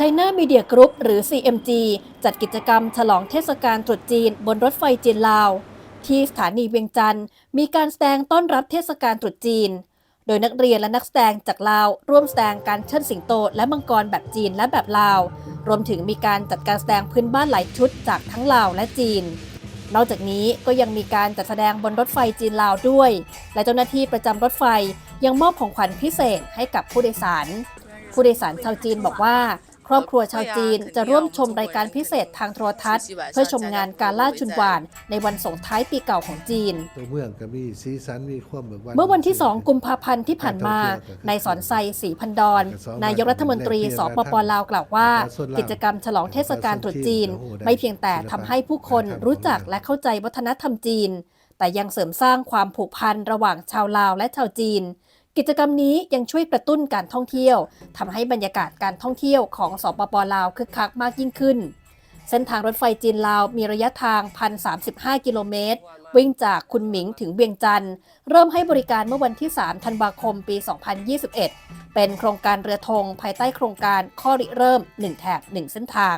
China Media Group หรือ CMG จัดกิจกรรมฉลองเทศกาลตรุษจีนบนรถไฟจีนลาว ที่สถานีเวียงจันทร์มีการแสดงต้อนรับเทศกาลตรุษจีน โดยนักเรียนและนักแสดงจากลาว ร่วมแสดงการเชิดสิงโตและมังกรแบบจีนและแบบลาว รวมถึงมีการจัดการแสดงพื้นบ้านหลายชุดจากทั้งลาวและจีนนอกจากนี้ก็ยังมีการจัดแสดงบนรถไฟจีนลาวด้วย และเจ้าหน้าที่ประจำรถไฟยังมอบของขวัญพิเศษให้กับผู้โดยสาร ผู้โดยสารชาวจีนบอกว่า ครอบครัวชาวจีนจะร่วมชมรายการพิเศษทางโทรทัศน์ เพื่อชมงานการล่าชุนหวาน ในวันส่งท้ายปีเก่าของจีนตัวเมืองก็มีสีสันมีความเบิกบานเมื่อวันที่ 2 กุมภาพันธ์ที่ผ่านมา นายสอนไซศรีพันดอน นายกรัฐมนตรีสปปลาวกล่าวว่า กิจกรรมฉลองเทศกาลตรุษจีน ไม่เพียงแต่ทำให้ผู้คนรู้จักและเข้าใจวัฒนธรรมจีน แต่ยังเสริมสร้างความผูกพันระหว่างชาวลาวและชาวจีน กิจกรรมนี้ยังช่วยกระตุ้นการท่องเที่ยว ทำให้บรรยากาศการท่องเที่ยวของสปปลาวคึกคักมากยิ่งขึ้น เส้นทางรถไฟจีนลาวมีระยะทาง 1,035 กิโลเมตร วิ่งจากคุณหมิงถึงเวียงจันทร์เริ่มให้บริการเมื่อวันที่ 3 ธันวาคม ปี 2021 เป็นโครงการเรือธงภายใต้โครงการข้อริเริ่ม 1 แถบ 1 เส้นทาง